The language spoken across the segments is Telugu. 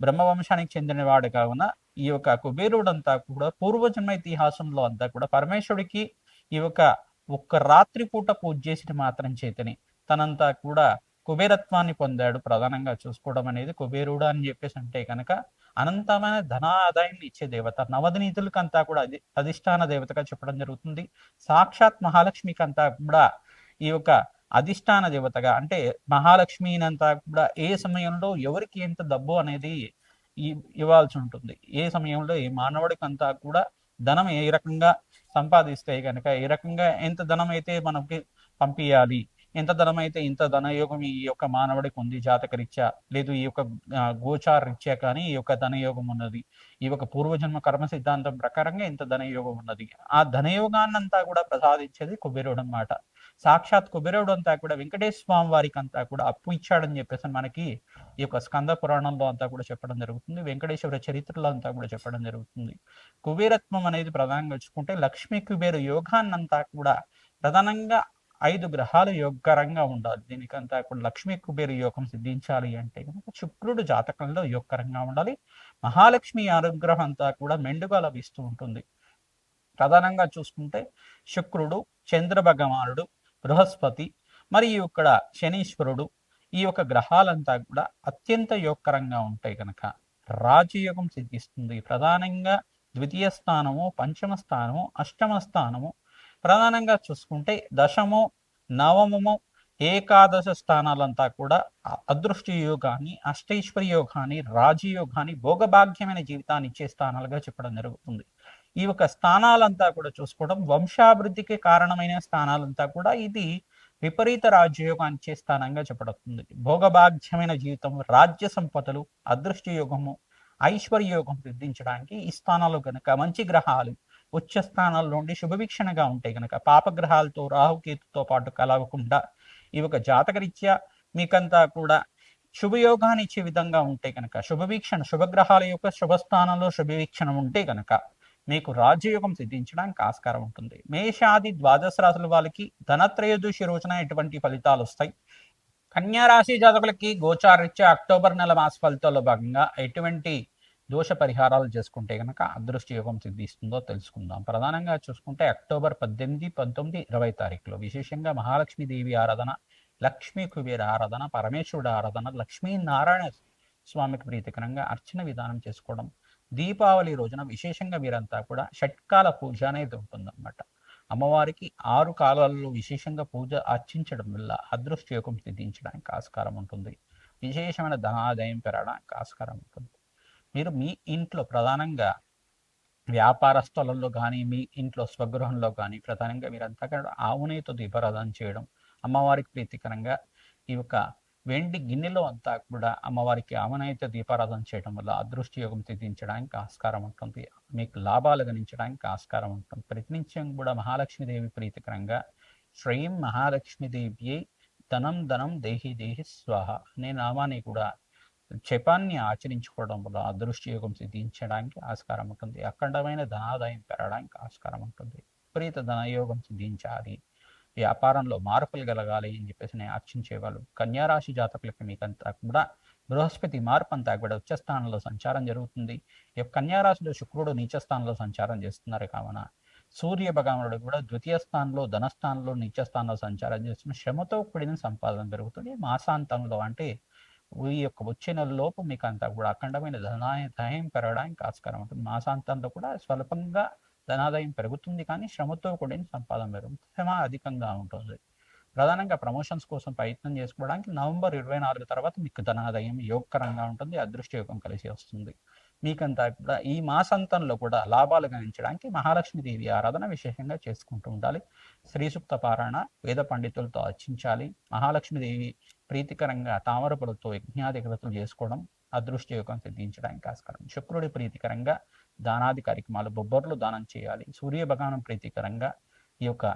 బ్రహ్మవంశానికి చెందినవాడు కావున ఈ యొక్క కుబేరుడంతా కూడా పూర్వజన్మ ఇతిహాసంలో అంతా కూడా పరమేశ్వరుడికి ఈ యొక్క ఒక్క రాత్రి పూట పూజ చేసిన మాత్రం చేతని. తనంతా కూడా కుబేరత్వాన్ని పొందాడు ప్రధానంగా చూసుకోవడం అనేది కుబేరుడు అని చెప్పేసి అంటే కనుక అనంతమైన ధన ఆదాయాన్ని ఇచ్చే దేవత నవదనీతులకి అంతా కూడా అది అధిష్టాన దేవతగా చెప్పడం జరుగుతుంది. సాక్షాత్ మహాలక్ష్మికి అంతా కూడా ఈ యొక్క అధిష్టాన దేవతగా అంటే మహాలక్ష్మినంతా కూడా ఏ సమయంలో ఎవరికి ఎంత డబ్బు అనేది ఇవ్వాల్సి ఉంటుంది. ఏ సమయంలో ఏ మానవుడికి అంతా కూడా ధనం ఏ రకంగా సంపాదిస్తే కనుక ఏ రకంగా ఎంత ధనం అయితే మనకి పంపించాలి ఎంత ధనం అయితే ఇంత ధనయోగం ఈ యొక్క మానవుడికి ఉంది జాతకరీత్యా లేదు ఈ యొక్క గోచార రీత్యా కానీ ఈ యొక్క ధనయోగం ఉన్నది. ఈ యొక్క పూర్వజన్మ కర్మ సిద్ధాంతం ప్రకారంగా ఇంత ధనయోగం ఉన్నది. ఆ ధనయోగాన్నంతా కూడా ప్రసాదించేది కుబేరుడు అనమాట సాక్షాత్ కుబేరుడు అంతా కూడా వెంకటేశ్వర స్వామి వారికి అంతా కూడా అప్పు ఇచ్చాడని చెప్పేసి మనకి ఈ యొక్క స్కంద పురాణంలో అంతా కూడా చెప్పడం జరుగుతుంది. వెంకటేశ్వర చరిత్రలో అంతా కూడా చెప్పడం జరుగుతుంది. కుబేరత్వం అనేది ప్రధానంగా వచ్చుకుంటే లక్ష్మీ కుబేరు యోగాన్నంతా కూడా ప్రధానంగా ఐదు గ్రహాలు యోగకరంగా ఉండాలి. దీనికంతా కూడా లక్ష్మీ కుబేర యోగం సిద్ధించాలి అంటే కనుక శుక్రుడు జాతకంలో యోగకరంగా ఉండాలి. మహాలక్ష్మి అనుగ్రహం అంతా కూడా మెండుగా లభిస్తూ ఉంటుంది. ప్రధానంగా చూసుకుంటే శుక్రుడు చంద్ర భగవానుడు బృహస్పతి మరియు ఇక్కడ శనీశ్వరుడు ఈ యొక్క గ్రహాలంతా కూడా అత్యంత యోగకరంగా ఉంటాయి కనుక రాజయోగం సిద్ధిస్తుంది. ప్రధానంగా ద్వితీయ స్థానము పంచమ స్థానము అష్టమ స్థానము ప్రధానంగా చూసుకుంటే దశము నవమము ఏకాదశ స్థానాలంతా కూడా అదృష్ట యోగాన్ని అష్టైశ్వర్య యోగాన్ని రాజయోగాన్ని భోగభాగ్యమైన జీవితాన్ని ఇచ్చే స్థానాలుగా చెప్పడం జరుగుతుంది. ఈ యొక్క స్థానాలంతా కూడా చూసుకోవడం వంశాభివృద్ధికి కారణమైన స్థానాలంతా కూడా ఇది విపరీత రాజ్యయోగాన్ని ఇచ్చే స్థానంగా చెప్పబడుతుంది. భోగభాగ్యమైన జీవితం రాజ్య సంపదలు అదృష్ట యోగము ఐశ్వర్య యోగం సిద్ధించడానికి ఈ స్థానాలు కనుక మంచి గ్రహాలు ఉచ్చ స్థానాల్లో నుండి శుభవీక్షణగా ఉంటాయి కనుక పాపగ్రహాలతో రాహుకేతుతో పాటు కలవకుండా ఇవి ఒక జాతకరీత్యా మీకంతా కూడా శుభయోగాన్ని ఇచ్చే విధంగా ఉంటే కనుక శుభవీక్షణ శుభగ్రహాల యొక్క శుభస్థానంలో శుభవీక్షణ ఉంటే కనుక మీకు రాజ్యయోగం సిద్ధించడానికి ఆస్కారం ఉంటుంది. మేషాది ద్వాదశ రాశుల వాళ్ళకి ధనత్రయోదశి రోజున ఎటువంటి ఫలితాలు వస్తాయి? కన్యారాశి జాతకులకి గోచారిత్య అక్టోబర్ నెల మాస ఫలితాల్లో భాగంగా ఎటువంటి దోష పరిహారాలు చేసుకుంటే కనుక అదృష్ట యోగం సిద్ధిస్తుందో తెలుసుకుందాం. ప్రధానంగా చూసుకుంటే అక్టోబర్ పద్దెనిమిది పంతొమ్మిది ఇరవై తారీఖులో విశేషంగా మహాలక్ష్మీదేవి ఆరాధన లక్ష్మీ కుబేర ఆరాధన పరమేశ్వరుడు ఆరాధన లక్ష్మీనారాయణ స్వామికి ప్రీతికరంగా అర్చన విధానం చేసుకోవడం దీపావళి రోజున విశేషంగా మీరంతా కూడా షట్కాల పూజ అనేది ఉంటుందన్నమాట. అమ్మవారికి ఆరు కాలాల్లో విశేషంగా పూజ అర్చించడం వల్ల అదృష్ట యోగం సిద్ధించడానికి ఆస్కారం ఉంటుంది. విశేషమైన ధనాదాయం పెరగడానికి ఆస్కారం ఉంటుంది. మీరు మీ ఇంట్లో ప్రధానంగా వ్యాపార స్థలంలో కానీ మీ ఇంట్లో స్వగృహంలో కానీ ప్రధానంగా మీరంతా కూడా ఆవునేతో దీపారాధన చేయడం అమ్మవారికి ప్రీతికరంగా ఈ యొక్క వెండి గిన్నెలో అంతా కూడా అమ్మవారికి ఆమనైతే దీపారాధన చేయడం వల్ల అదృష్టి యోగం సిద్ధించడానికి ఆస్కారం ఉంటుంది. మీకు లాభాలు గణించడానికి ఆస్కారం ఉంటుంది. ప్రతినిత్యం కూడా మహాలక్ష్మీదేవి ప్రీతికరంగా శ్రీం మహాలక్ష్మీదేవి ధనం ధనం దేహి దేహి స్వాహ అనే నామాన్ని కూడా జపాన్ని ఆచరించుకోవడం వల్ల అదృష్టి యోగం సిద్ధించడానికి ఆస్కారం ఉంటుంది. అఖండమైన ధనాదాయం పెరగడానికి ఆస్కారం ఉంటుంది. విపరీత ధనయోగం సిద్ధించాలి. వ్యాపారంలో మార్పులు కలగాలి అని చెప్పేసి నేను ఆర్చించేవాళ్ళు కన్యారాశి జాతకులకి మీకంతా కూడా బృహస్పతి మార్పు అంతా కూడా ఉచ్చస్థానంలో సంచారం జరుగుతుంది. కన్యారాశిలో శుక్రుడు నీచస్థానంలో సంచారం చేస్తున్నారు కావున సూర్య భగవానుడు కూడా ద్వితీయ స్థానంలో ధనస్థానంలో నీచస్థానంలో సంచారం చేస్తున్న శ్రమతో కూడిన సంపాదన పెరుగుతుంది. మాసాంతంలో అంటే ఈ యొక్క వచ్చే నెలలోపు మీకు అంతా కూడా అఖండమైన ధనాదాయం పెరగడానికి ఆస్కారం ఉంటుంది. మాసాంతంలో కూడా స్వల్పంగా ధనాదాయం పెరుగుతుంది కానీ శ్రమతో కూడిన సంపాదన పెరుగుతుంది. శ్రమ అధికంగా ఉంటుంది. ప్రధానంగా ప్రమోషన్స్ కోసం ప్రయత్నం చేసుకోవడానికి నవంబర్ ఇరవై నాలుగు తర్వాత మీకు ధనాదాయం యోగకరంగా ఉంటుంది అదృష్ట యోగం కలిసి వస్తుంది. మీకంతా కూడా ఈ మాసంతంలో కూడా లాభాలు గణించడానికి మహాలక్ష్మీదేవి ఆరాధన విశేషంగా చేసుకుంటూ ఉండాలి. శ్రీసుప్త పారాయణ వేద పండితులతో అర్చించాలి మహాలక్ష్మీదేవి ప్రీతికరంగా తామరపులతో యజ్ఞాధికృతులు చేసుకోవడం అదృష్ట యోగం సిద్ధించడానికి ఆస్కారం. శుక్రుడి ప్రీతికరంగా దానాది కార్యక్రమాలు బొబ్బర్లు దానం చేయాలి. సూర్య భగవానం ప్రీతికరంగా ఈ యొక్క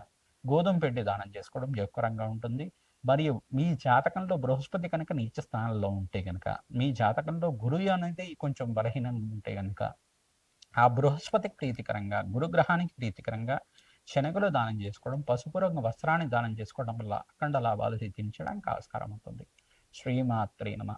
గోధుమ పిండి దానం చేసుకోవడం యోగకరంగా ఉంటుంది. మరియు మీ జాతకంలో బృహస్పతి కనుక నీచ స్థానంలో ఉంటే కనుక మీ జాతకంలో గురువు అనేది కొంచెం బలహీనంగా ఉంటే కనుక ఆ బృహస్పతికి ప్రీతికరంగా గురుగ్రహానికి ప్రీతికరంగా శనగలు దానం చేసుకోవడం పసుపు రంగు వస్త్రాన్ని దానం చేసుకోవడం వల్ల అఖండ లాభాలు సిద్ధించడానికి ఆస్కారం అవుతుంది శ్రీమాత్రే నమ.